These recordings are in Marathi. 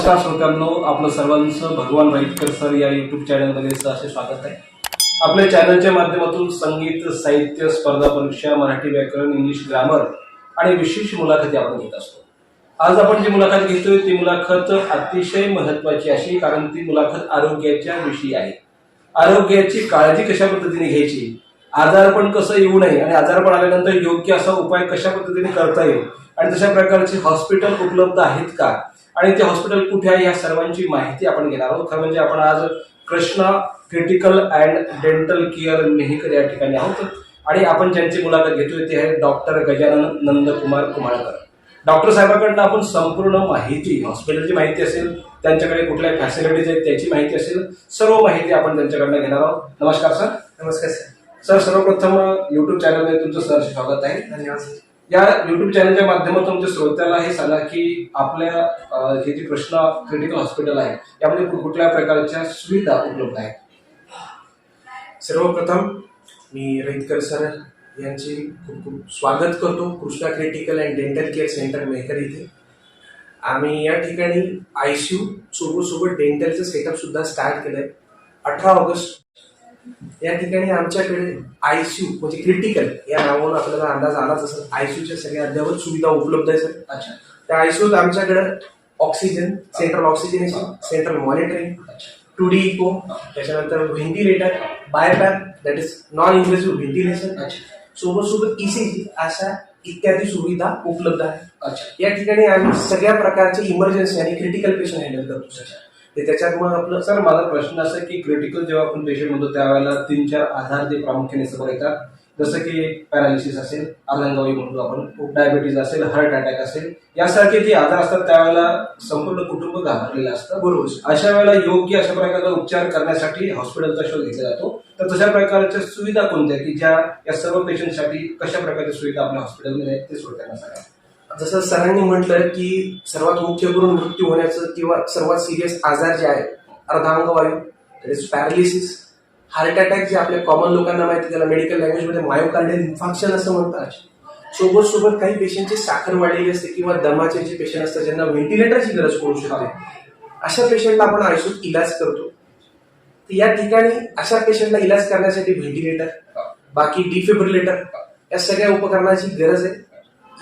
नमस्कार श्रोत्यांनो आपलं सर्वांचं भगवान राईतकर सर या युट्यूब चॅनलमध्ये असे स्वागत आहे. आपल्या चॅनलच्या माध्यमातून संगीत साहित्य स्पर्धा परीक्षा मराठी व्याकरण इंग्लिश ग्रामर आणि विशेष मुलाखती आपण घेत असतो. आज आपण जी मुलाखत घेतोय ती मुलाखत अतिशय महत्वाची अशी कारण ती मुलाखत आरोग्याच्या विषयी आहे. आरोग्याची काळजी कशा पद्धतीने घ्यायची? आजारपण कसं येऊ नये आणि आजारपण आल्यानंतर योग्य असा उपाय कशा पद्धतीने करता येईल? आणि तशा प्रकारचे हॉस्पिटल उपलब्ध आहेत का? आणि ते हॉस्पिटल कुठे आहे या सर्वांची माहिती आपण घेणार आहोत. खरं म्हणजे आपण आज Krishna critical and dental care Mehkar या ठिकाणी आहोत. आणि आपण ज्यांची मुलाखत घेतोय ते आहे डॉक्टर गजानन नंदकुमार कुमाळकर डॉक्टर साहेबांकडनं आपण संपूर्ण माहिती हॉस्पिटलची माहिती असेल त्यांच्याकडे कुठल्या फॅसिलिटीज आहेत त्याची माहिती असेल सर्व माहिती आपण त्यांच्याकडनं घेणार आहोत. नमस्कार सर नमस्कार सर सर सर्वप्रथम युट्यूब चॅनलमध्ये तुमचं सहर्ष स्वागत आहे. धन्यवाद सर या युट्यूब चॅनलच्या माध्यमातून तुमच्या श्रोत्याला हे सांगा की आपल्या हे जे कृष्णा क्रिटिकल हॉस्पिटल आहे यामध्ये कुठल्या प्रकारच्या सुविधा उपलब्ध आहेत? सर्वप्रथम मी रहितकर सर यांचे खूप खूप स्वागत करतो Krishna critical and dental care centre Mehkar इथे. आम्ही या ठिकाणी आय सी यू सोबत सोबत डेंटलचं सेटअप सुद्धा स्टार्ट केलंय. अठरा ऑगस्ट या ठिकाणी आमच्याकडे आय सी यू म्हणजे क्रिटिकल या नावावरून आपल्याला अंदाज आलाच असेल. आय सी यूच्या सगळ्या अद्यावत सुविधा उपलब्ध आहे सर अच्छा. त्या आय सी यूत आमच्याकडे oxygen central oxygenation central monitoring two D echo त्याच्यानंतर ventilator BiPAP that is non invasive ventilation अच्छा सोबत सोबत ईसीजी अशा इत्यादी सुविधा उपलब्ध आहेत. अच्छा. या ठिकाणी आम्ही सगळ्या प्रकारचे इमर्जन्सी आणि क्रिटिकल पेशंट हँडल करतो. ते त्याच्यात मग आपलं सर माझा प्रश्न असा की क्रिटिकल जेव्हा आपण पेशंट म्हणतो त्यावेळेला तीन चार आधार जे प्रामुख्याने समोर येतात. जसं की पॅरालिसिस असेल अर्धांगवायू म्हणतो आपण डायबिटीज असेल हार्ट अटॅक असेल यासारखे जे आजार असतात त्यावेळेला संपूर्ण कुटुंब घाबरलेलं असतं. बरोबर. अशा वेळेला योग्य अशा प्रकारचा उपचार करण्यासाठी हॉस्पिटलचा शोध घेतला जातो. तर तशा प्रकारच्या सुविधा कोणत्या की ज्या या सर्व पेशंटसाठी कशा प्रकारच्या सुविधा आपल्या हॉस्पिटलमध्ये आहेत ते श्रोत्यांना सांगा जसं सरांनी म्हटलं की सर्वात मुख्य करून मृत्यू होण्याचं किंवा सर्वात सिरियस आजार जे आहे अर्धांगवायू इज पॅरालिसिस हार्ट अटॅक जे आपल्या कॉमन लोकांना माहिती त्याला मेडिकल लँग्वेजमध्ये मायोकार्डियल इन्फॉर्क्शन असं म्हणतात. सोबत सोबत काही पेशंटची साखर वाढलेली असते किंवा दमाचे जे पेशंट असतात ज्यांना व्हेंटिलेटरची गरज पडू शकते. अशा पेशंटला आपण आयुष्यात इलाज करतो. तर या ठिकाणी अशा पेशंटला इलाज करण्यासाठी व्हेंटिलेटर बाकी डिफिब्रिलेटर या सगळ्या उपकरणाची गरज आहे.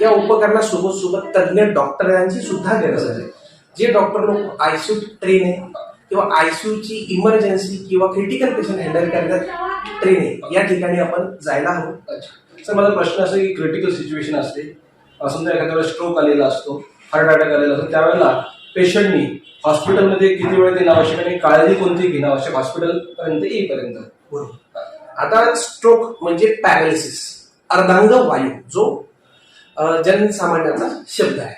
या उपकरणासोबत सोबत तज्ज्ञ डॉक्टरांची सुद्धा गरज आहे. जे डॉक्टर लोक आयसीयू ट्रेन आहे किंवा आयसीयूची इमर्जन्सी किंवा क्रिटिकल पेशंट हँडल करण्यात ट्रेन आहे. या ठिकाणी आपण जायला हवं. अच्छा. सर माझा प्रश्न असा की क्रिटिकल सिच्युएशन असते. समजा एखाद्याला स्ट्रोक आलेला असतो हार्ट अटॅक आलेला असतो त्यावेळेला पेशंटनी हॉस्पिटलमध्ये किती वेळ देणं आवश्यक आणि काळजी कोणती घेणं आवश्यक? हॉस्पिटल पर्यंत येईपर्यंत आता स्ट्रोक म्हणजे पॅरालिसिस अर्धांग वायू जो जनसामान्याचा शब्द आहे.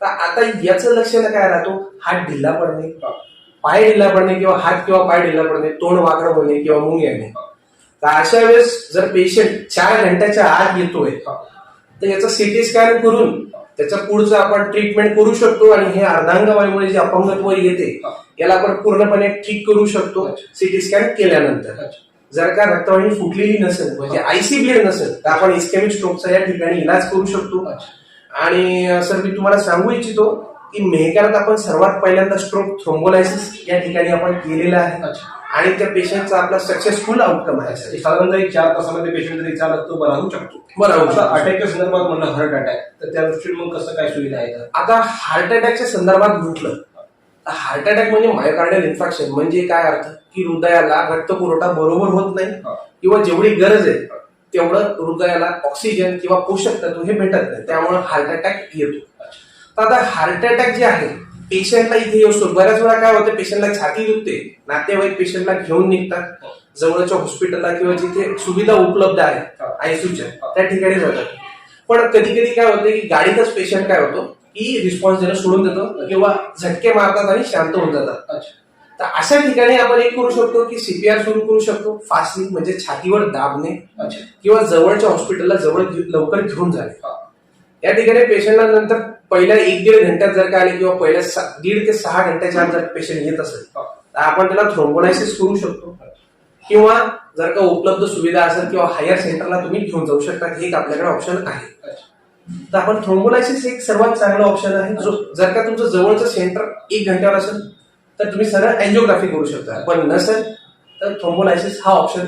तर आता याचं लक्षण काय राहतो? हात ढिल्ला पडणे. पाय ढिल्ला पडणे किंवा हात किंवा पाय ढिल्ला पडणे तोंड वाकडं होणे किंवा मुंग येणे. तर अशा वेळेस जर पेशंट चार घंट्याच्या आत येतोय तर याचं सिटी स्कॅन करून त्याच्या पुढचं आपण ट्रीटमेंट करू शकतो आणि हे अर्धांगवायूमुळे जे अपंगत्व येते याला आपण पूर्णपणे ठीक करू शकतो सिटी स्कॅन केल्यानंतर. जर का रक्तवाहिनी फुटलेली नसेल म्हणजे आयसी ब्लेड नसेल तर आपण इस्केमिक स्ट्रोकचा या ठिकाणी इलाज करू शकतो आणि सर मी तुम्हाला सांगू इच्छितो की मेहकरात आपण सर्वात पहिल्यांदा स्ट्रोक थ्रोम्बोलायसिस या ठिकाणी आपण केलेलं आहे अच्छा. आणि त्या पेशंटचा आपला सक्सेसफुल आउटकम आहे सर साधारणतः एक चार तासामध्ये पेशंट जरी चालत तो बरा होऊ शकतो बरा होऊ शकतो. अटॅकच्या संदर्भात म्हणलं हार्ट अटॅक तर त्या दृष्टीने मग कसं काय सुविधा आहे? आता हार्ट अटॅकच्या संदर्भात म्हटलं हार्ट अटॅक म्हणजे मायोकार्डियल इन्फेक्शन म्हणजे काय अर्थ? की हृदयाला रक्त पुरवठा बरोबर होत नाही. किंवा जेवढी गरज आहे तेवढं हृदयाला ऑक्सिजन किंवा पोषक तत्व हे भेटत नाही. त्यामुळे हार्ट अटॅक येतो. तर आता हार्ट अटॅक जे आहे पेशंटला इथे येऊ बऱ्याच वेळा काय होतं पेशंटला छाती दुखते नातेवाईक पेशंटला घेऊन निघतात. जवळच्या हॉस्पिटलला किंवा जिथे सुविधा उपलब्ध आहे आयसीयूच्या त्या ठिकाणी जातात. पण कधी कधी काय होतं की गाडीतच पेशंट काय होतो की रिस्पॉन्स देणं सोडून देतो किंवा झटके मारतात आणि शांत होऊन जातात. तर अशा ठिकाणी आपण एक करू शकतो की सीपीआर सुरू करू शकतो. फास्टली म्हणजे छातीवर दाबणे किंवा जवळच्या हॉस्पिटलला जवळ लवकर घेऊन जाणे. या ठिकाणी पेशंटला नंतर पहिल्या एक दीड घंट्यात जर का आले किंवा पहिल्या सा- दीड ते सहा घंट्याच्या आत जर पेशंट येत असेल. तर आपण त्याला थ्रोम्बोलायसिस करू शकतो. किंवा जर का उपलब्ध सुविधा असेल किंवा हायर सेंटरला तुम्ही घेऊन जाऊ शकता. हे एक आपल्याकडे ऑप्शन आहे. तर आपण थ्रोम्बोलायसिस एक सर्वात चांगला ऑप्शन आहे. जो जर का तुमचं जवळचं सेंटर एक घंट्यावर असेल तर तुम्ही सरळ अँजिओग्राफी करू शकता. पण नसेल तर थ्रोम्बोलायसिस हा ऑप्शन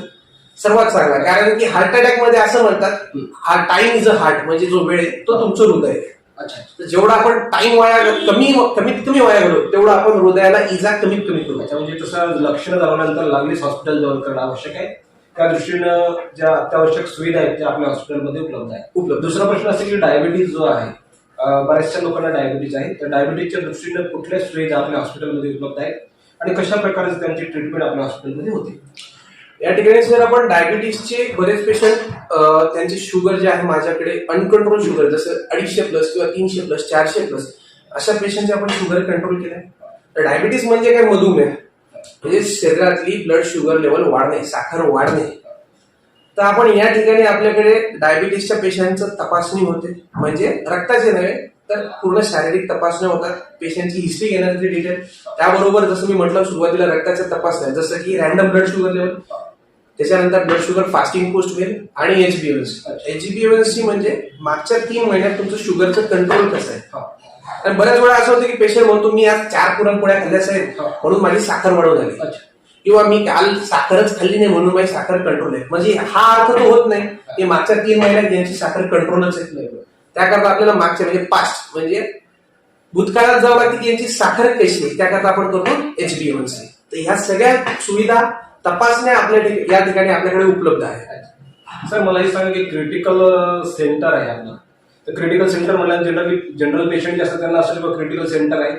सर्वात चांगला. कारण की हार्ट अटॅकमध्ये असं म्हणतात हा टाइम इज अ हार्ट म्हणजे जो वेळ आहे तो तुमचं हृदय आहे. अच्छा. तर जेवढा आपण टाइम वाया कमी कमीत कमी वाया घालू तेवढं आपण हृदयाला इजा कमीत कमी करू. म्हणजे तसं लक्षणं जाणवल्यानंतर लागलीच हॉस्पिटल जवळ करणं आवश्यक आहे. त्या दृष्टीनं ज्या अत्यावश्यक सुविधा आहेत त्या आपल्या हॉस्पिटलमध्ये उपलब्ध आहेत. उपलब्ध. दुसरा प्रश्न असा की डायबिटीज जो आहे बऱ्याचशा लोकांना डायबिटीज आहे. तर डायबिटीजच्या दृष्टीनं कुठल्या सुविधा आपल्या हॉस्पिटलमध्ये उपलब्ध आहेत आणि कशा प्रकारे त्यांची ट्रीटमेंट आपल्या हॉस्पिटलमध्ये होते? या ठिकाणी सर आपण डायबिटीसचे बरेच पेशंट त्यांची शुगर जे आहे माझ्याकडे अनकंट्रोल शुगर जसं अडीचशे प्लस किंवा तीनशे प्लस चारशे प्लस अशा पेशंटचे आपण शुगर कंट्रोल केले तर डायबिटीस म्हणजे काय? मधुमेह. म्हणजे शरीरातली ब्लड शुगर लेवल वाढणे साखर वाढणे. तर आपण या ठिकाणी आपल्याकडे डायबिटीसच्या पेशंटचं तपासणी होते. म्हणजे रक्ताचे नव्हे तर पूर्ण शारीरिक तपासण्या होतात. पेशंटची हिस्ट्री घेण्यासाठी डिटेल त्याबरोबर जसं मी म्हटलं सुरुवातीला रक्ताच्या तपासण्या जसं की रॅन्डम ब्लड शुगर लेवल त्याच्यानंतर ब्लड शुगर फास्टिंग पोस्ट होईल आणि एचबीएवन्सी सी म्हणजे मागच्या तीन महिन्यात तुमचं शुगरचं कंट्रोल कसं आहे? आणि बऱ्याच वेळा असं होतं की पेशंट म्हणतो मी आज चार पुरणपोळ्या खाल्ल्याच आहेत. म्हणून माझी साखर वाढवून अच्छा. किंवा मी काल साखरच खाल्ली नाही म्हणून माझी साखर कंट्रोल आहे. म्हणजे हा अर्थ तो होत नाही. की मागच्या तीन महिन्यात यांची साखर कंट्रोलच आहे नाही. त्याकरता आपल्याला मागच्या म्हणजे पास्ट म्हणजे भूतकाळात जावं लागते की यांची साखर कशी आहे त्याकरता आपण करतो एचबीएमसी तर ह्या सगळ्या सुविधा तपासण्या आपल्या या ठिकाणी आपल्याकडे उपलब्ध आहेत. सर मला हे सांगा की क्रिटिकल सेंटर आहे आपलं. तर क्रिटिकल सेंटर म्हणल्यावर जनरली जनरल पेशंट जे असतात त्यांना असेल किंवा क्रिटिकल सेंटर आहे.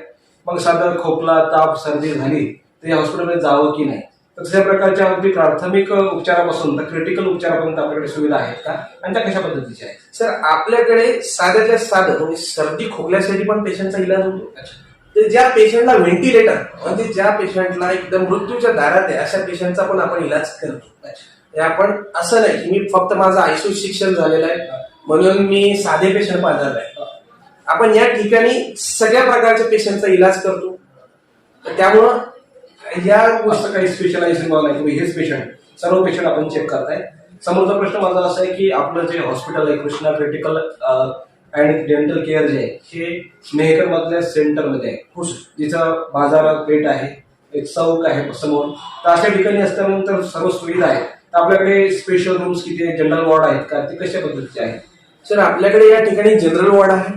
मग साधं खोकला ताप सर्दी झाली तर या हॉस्पिटलमध्ये जावं की नाही? तर तशा प्रकारच्या अगदी प्राथमिक उपचारापासून तर क्रिटिकल उपचारापर्यंत आपल्याकडे सुविधा आहेत का? आणि त्या कशा पद्धतीच्या आहेत? सर आपल्याकडे साध्यातल्या साधं म्हणजे सर्दी खोकल्यासाठी पण पेशंटचा इलाज होतो. अच्छा. तर ज्या पेशंटला व्हेंटिलेटर म्हणजे ज्या पेशंटला एकदम मृत्यूच्या दारात आहे अशा पेशंटचा पण आपण इलाज करतो. आपण असं नाही की मी फक्त माझं आयसीयू शिक्षण झालेलं आहे. म्हणून मी साधे पेशंट पाहणार आहे आपण या ठिकाणी सगळ्या प्रकारच्या पेशंटचा इलाज करतो. तर त्यामुळं या गोष्ट काही स्पेशलायझेशन नाही. तुम्ही हेच पेशंट सर्व पेशंट आपण चेक करताय. समोरचा प्रश्न माझा असा आहे की आपलं जे हॉस्पिटल आहे Krishna critical and dental care जे आहे हे मेहकर मधल्या सेंटरमध्ये आहे. हो बाजारात पेठ आहे एक चौक आहे समोर. तर अशा ठिकाणी असल्यानंतर सर्व सुविधा आहेत. तर आपल्याकडे स्पेशल रूम्स किती आहेत जनरल वॉर्ड आहेत का ते कशा पद्धतीचे आहेत? सर आपल्याकडे या ठिकाणी जनरल वॉर्ड आहे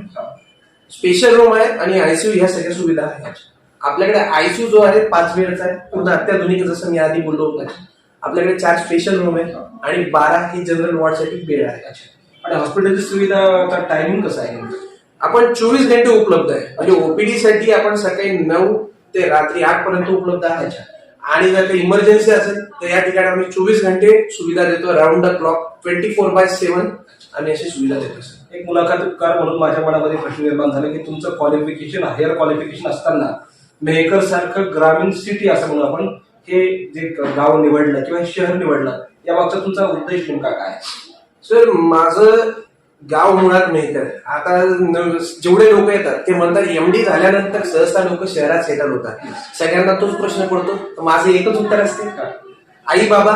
स्पेशल रूम आहे आणि आयसीयू ह्या सगळ्या सुविधा आहेत. आपल्याकडे आयसीयू जो आहे पाच वेळचा आहे. पूर्ण अत्याधुनिक जसं मी आधी बोललो होतो. आपल्याकडे चार स्पेशल रूम आहे आणि बारा ही जनरल वॉर्डसाठी बेड आहे आणि हॉस्पिटलची सुविधाचा टायमिंग कसं आहे? आपण चोवीस घंटे उपलब्ध आहे. म्हणजे ओपीडी साठी आपण सकाळी नऊ ते रात्री आठ पर्यंत उपलब्ध आहे. आणि जर काही इमर्जन्सी असेल तर या ठिकाणी आम्ही चोवीस घंटे सुविधा देतो. Round the clock twenty four by seven आम्ही अशी सुविधा देतो सर. एक मुलाखतकार म्हणून माझ्या मनामध्ये प्रश्न निर्माण झाला की तुमचं क्वालिफिकेशन हायर क्वालिफिकेशन असताना मेहकर सारखं ग्रामीण सिटी असं म्हणून आपण हे जे गाव निवडलं किंवा शहर निवडलं या मागचा तुमचा उद्देश नेमका काय सर माझं गाव मुळात मेहकर आता जेवढे लोक येतात ते म्हणतात एमडी झाल्यानंतर सहसा लोक शहरात सेटल होतात. सगळ्यांना तोच प्रश्न पडतो. तर माझं एकच उत्तर असते. आई बाबा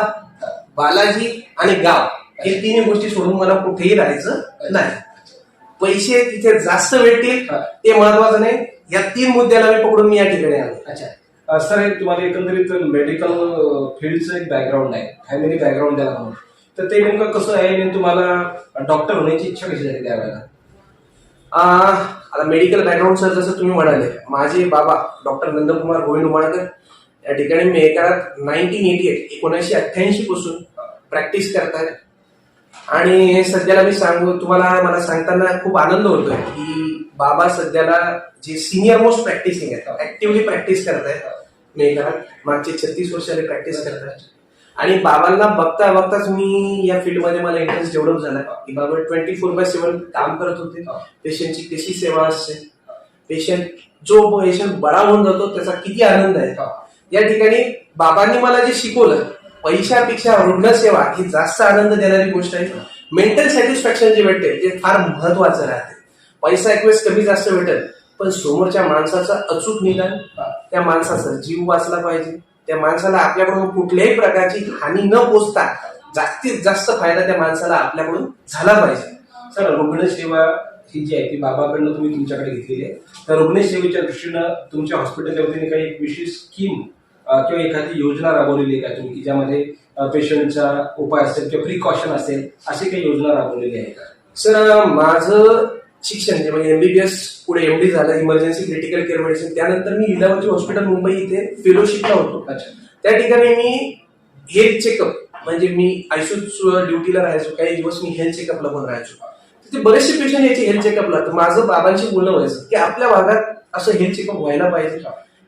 बालाजी आणि गाव. हे तिन्ही गोष्टी सोडून मला कुठेही राहायचं नाही. पैसे तिथे जास्त भेटतील ते महत्वाचं नाही. या तीन मुद्द्याला मी पकडून मी या ठिकाणी आलो. अच्छा. सर हे तुम्हाला एकंदरीत मेडिकल फील्डचं एक बॅकग्राऊंड आहे. फॅमिली बॅकग्राऊंड द्यायला म्हणून तर ते नेमकं कसं आहे आणि तुम्हाला डॉक्टर होण्याची इच्छा कशी झाली त्यावेळेला? आता मेडिकल बॅकग्राऊंड सर जसं तुम्ही म्हणाले माझे बाबा डॉक्टर नंदकुमार गोविंद उमाळकर या ठिकाणी मेहकरात नाईन्टीन एटी एट एकोणीसशे अठ्ठ्याऐंशी पासून प्रॅक्टिस करतायत. आणि सध्याला मी सांगू तुम्हाला मला सांगताना खूप आनंद होतोय की बाबा सध्याला जे सिनियर मोस्ट प्रॅक्टिसिंग आहेत ऍक्टिव्हली प्रॅक्टिस करतायत मेहकरात मागचे छत्तीस वर्षाने प्रॅक्टिस करतायत. आणि बाबांना बघता बघताच मी या फील्डमध्ये मला इंटरेस्ट डेव्हलप झाला की बाबा ट्वेंटी फोर बाय सेव्हन काम करत होते. पेशंटची कशी सेवा असते? पेशंट जो पेशंट बडा होऊन जातो त्याचा किती आनंद आहे. या ठिकाणी बाबांनी मला जे शिकवलं पैशापेक्षा रुग्णसेवा ही जास्त आनंद देणारी गोष्ट आहे. मेंटल सॅटिस्फॅक्शन जे भेटते ते फार महत्वाचं राहते. पैसा एक वेळेस कमी जास्त भेटेल पण समोरच्या माणसाचं अचूक निदान त्या माणसाचा जीव वाचला पाहिजे. त्या माणसाला आपल्याकडून कुठल्याही प्रकारची हानी न पोचता जास्तीत जास्त फायदा त्या माणसाला आपल्याकडून झाला पाहिजे. सर रुग्णसेवा ही जी आहे ती बाबाकडनं तुम्ही तुमच्याकडे घेतलेली आहे. तर रुग्णसेवेच्या दृष्टीनं तुमच्या हॉस्पिटलच्या वतीने काही एक विशेष स्कीम किंवा एखादी योजना राबवलेली आहे का तुम्ही की ज्यामध्ये पेशंटचा उपाय असेल किंवा प्रिकॉशन असेल अशी काही योजना राबवलेली आहे का? सर माझं शिक्षण जे म्हणजे एमबीबीएस पुढे एमडी झालं इमर्जन्सी क्रिटिकल केअर मेडिसिन त्यानंतर मी लीलावती हॉस्पिटल मुंबई इथे फेलोशिपला होतो. अच्छा. त्या ठिकाणी मी हेल्थ चेकअप म्हणजे मी आयसीयू ड्युटीला राहायचो काही दिवस मी हेल्थ चेकअपला पण राहायचो. तिथे बरेचसे पेशंट यायचे हेल्थ चेकअपला तर माझं बाबांशी बोलणं व्हायचं की आपल्या भागात असं हेल्थ चेकअप व्हायला पाहिजे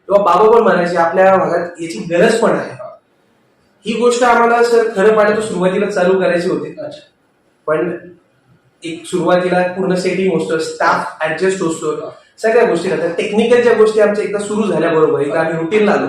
किंवा बाबा पण म्हणायचे आपल्या भागात याची गरज पण आहे. ही गोष्ट आम्हाला सर खरं पाहिजे सुरुवातीला चालू करायची होती. अच्छा. पण एक सुरुवातीला पूर्ण सेटिंग असतं स्टाफ ऍडजस्ट असतो सगळ्या गोष्टी राहतात टेक्निकलच्या गोष्टी आमच्या एकदा सुरू झाल्या बरोबर एकदा आम्ही रुटीन आलो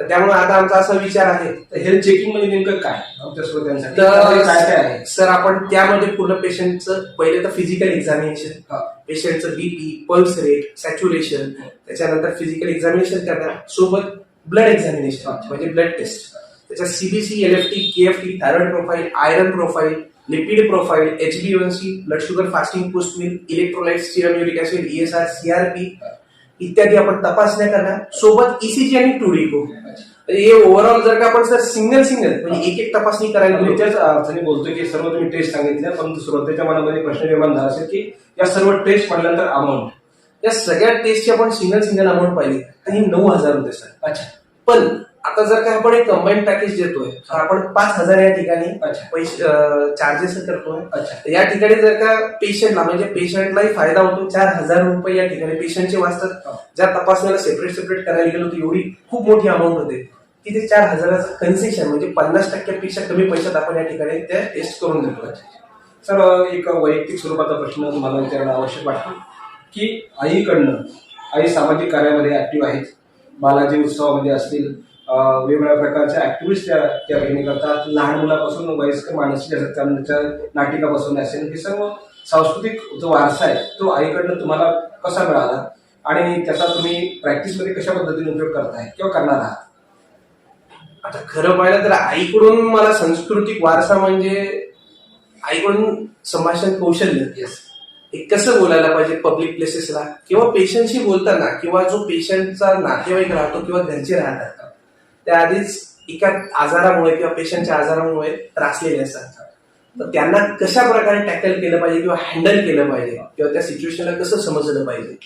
तर त्यामुळे आता आमचा असा विचार आहे तर हेल्थ चेकिंग म्हणजे नेमकं काय आमच्या श्रोत्यांसाठी त्यामध्ये काय काय आहे सर आपण त्यामध्ये पूर्ण पेशंटचं पहिले तर फिजिकल एक्झामिनेशन हा. पेशंटचं बीपी पल्स रेट सॅच्युरेशन त्याच्यानंतर फिजिकल एक्झामिनेशन करणार सोबत ब्लड एक्झामिनेशन अच्छा. म्हणजे ब्लड टेस्ट त्याच्यात CBC LFT KFT thyroid profile iron profile lipid profile एचबीएनसी blood sugar fasting post meal electrolyte serum uric acid ESR CRP इत्यादी आपण तपासण्या करणार. सोबत ईसीजी आणि टुडिको हे ओव्हरऑल जर का आपण सर सिंगल सिंगल म्हणजे एक एक तपासणी करायला गेलो त्याच अर्थाने बोलतोय की सर्व तुम्ही टेस्ट सांगितल्या परंतु श्रोतेच्या मनामध्ये प्रश्न निर्माण झाला असेल की या सर्व टेस्ट म्हटल्यानंतर अमाऊंट या सगळ्या टेस्टची आपण सिंगल सिंगल अमाऊंट पाहिली. तर ही नऊ हजार होते सर. अच्छा. पण आता जर का आपण एक कंबाईन पॅकेज देतोय तर आपण पाच हजार या ठिकाणी. पैसे चार्जेस करतोय. अच्छा. या ठिकाणी जर का पेशंटला म्हणजे पेशंटलाही फायदा होतो. चार हजार रुपये या ठिकाणी पेशंटचे वाचतात. ज्या तपासण्याला सेपरेट सेपरेट करायला गेलो तर एवढी खूप मोठी अमाऊंट होते. की ते चार हजाराचं कन्सेशन म्हणजे पन्नास टक्क्यापेक्षा कमी पैशात आपण या ठिकाणी त्या टेस्ट करून देतो सर एक वैयक्तिक स्वरूपाचा प्रश्न तुम्हाला विचारणं आवश्यक वाटतो. की आईकडनं आई सामाजिक कार्यामध्ये ऍक्टिव्ह आहेत बालाजी उत्सवामध्ये असतील वेगवेगळ्या प्रकारच्या ऍक्टिव्हिस्ट त्या त्या ठिकाणी करतात. लहान मुलापासून वयस्कर माणसं असतात त्यांच्या नाटिकापासून असेल हे सर्व सांस्कृतिक जो वारसा आहे तो आईकडनं तुम्हाला कसा मिळाला? आणि त्याचा तुम्ही प्रॅक्टिसमध्ये कशा पद्धतीने उपयोग करताय किंवा करणार आहात? आता खरं पाहिलं तर आईकडून मला सांस्कृतिक वारसा म्हणजे आईकडून संभाषण कौशल्य येस एक कसं बोलायला पाहिजे पब्लिक प्लेसेसला किंवा पेशंटशी बोलताना किंवा जो पेशंटचा नातेवाईक राहतो किंवा घरचे राहतात त्या आधीच एका आजारामुळे किंवा पेशंटच्या आजारामुळे त्रासलेले असतात. तर त्यांना कशा प्रकारे टॅकल केलं पाहिजे किंवा हँडल केलं पाहिजे? किंवा त्या सिच्युएशनला कसं समजलं पाहिजे?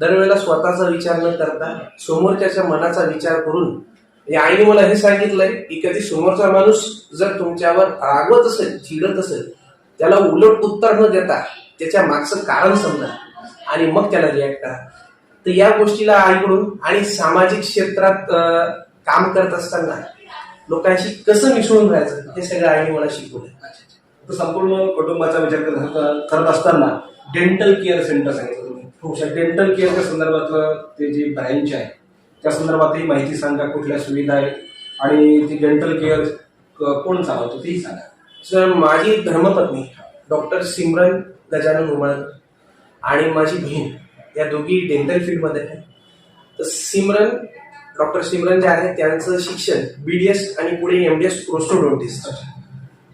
दरवेळेला स्वतःचा विचार न करता समोरच्याच्या मनाचा विचार करून आईने मला हे सांगितलंय की कधी समोरचा माणूस जर तुमच्यावर रागवत असेल चिडत असेल त्याला उलट उत्तर न देता त्याच्या मागचं कारण समजा आणि मग त्याला रिॲक्ट करा. तर या गोष्टीला आईकडून आणि सामाजिक क्षेत्रात काम करत असताना लोकांशी कसं मिसळून राहायचं? हे सगळं आईने मला शिकवलं. संपूर्ण कुटुंबाचा विचार करत करत असताना डेंटल केअर सेंटर सांगितलं तुम्ही. हो. डेंटल केअरच्या संदर्भातलं ते जी ब्रँच आहे त्या संदर्भातही माहिती सांगा कुठल्या सुविधा आहेत आणि ती डेंटल केअर कोण चालवतो तेही सांगा. सर माझी धर्मपत्नी डॉक्टर सिमरन गजानन उमळकर आणि माझी बहीण या दोघी डेंटल फील्डमध्ये आहेत. तर सिमरन डॉक्टर सिमरन जे आहे त्यांचं शिक्षण बीडीएस आणि पुढे एमडीएस प्रोस्टोडोंटिस्ट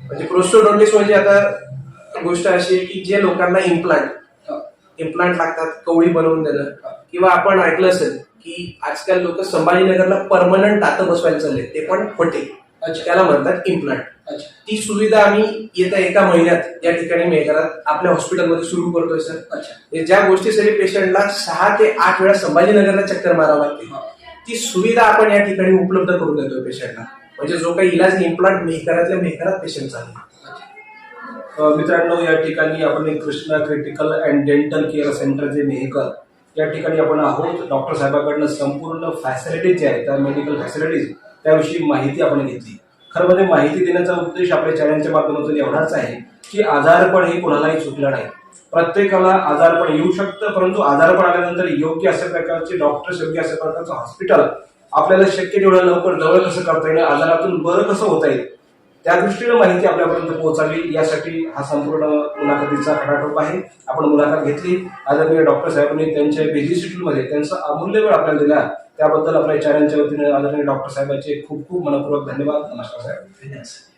म्हणजे प्रोस्टोडोंटिस्ट म्हणजे आता गोष्ट अशी आहे की जे लोकांना इम्प्लांट इम्प्लांट लागतात कवळी बनवून देणं किंवा आपण ऐकलं असेल की आजकाल लोक संभाजीनगरला परमनंट दातं बसवायला चालले ते पण खोटे. त्याला म्हणतात इम्प्लांट ती सुविधा आम्ही येत्या एका महिन्यात या ठिकाणी मेघरात आपल्या हॉस्पिटलमध्ये सुरू करतोय सर ज्या गोष्टीसाठी पेशंटला सहा ते आठ वेळा संभाजीनगरला चक्कर मारावं लागते. ती सुविधा आपण या ठिकाणी उपलब्ध करून देतोय पेशंटला. म्हणजे जो काही इलाज इम्प्लांट मेहकरातल्या मेहकरात पेशंट चालू मित्रांनो या ठिकाणी आपण एक Krishna critical and dental care centre जे मेहकर या ठिकाणी आपण आहोत. डॉक्टर साहेबांकडनं संपूर्ण फॅसिलिटीज ज्या आहेत त्या मेडिकल फॅसिलिटीज त्याविषयी माहिती आपण घेतली. खरं म्हणजे माहिती देण्याचा उद्देश आपल्या चॅनलच्या माध्यमातून एवढाच आहे की आजारपण हे कुणालाही चुकलं नाही. प्रत्येकाला आजारपण येऊ शकतं परंतु आजारपण आल्यानंतर योग्य अशा प्रकारचे डॉक्टर्स योग्य अशा प्रकारचं हॉस्पिटल आपल्याला शक्य तेवढं लवकर जवळ कसं करता येईल आजारातून बरं कसं होता येईल त्या दृष्टीनं माहिती आपल्यापर्यंत पोहोचावी यासाठी हा संपूर्ण मुलाखतीचा खटाटोप आहे. आपण मुलाखत घेतली. आदरणीय डॉक्टर साहेबांनी त्यांच्या बिझी शेड्यूलमध्ये त्यांचा अमूल्य वेळ आपल्याला दिला. त्याबद्दल आपल्या चॅनलच्या वतीने आदरणीय डॉक्टर साहेबांचे खूप खूप मनपूर्वक धन्यवाद. नमस्कार साहेब. धन्यवाद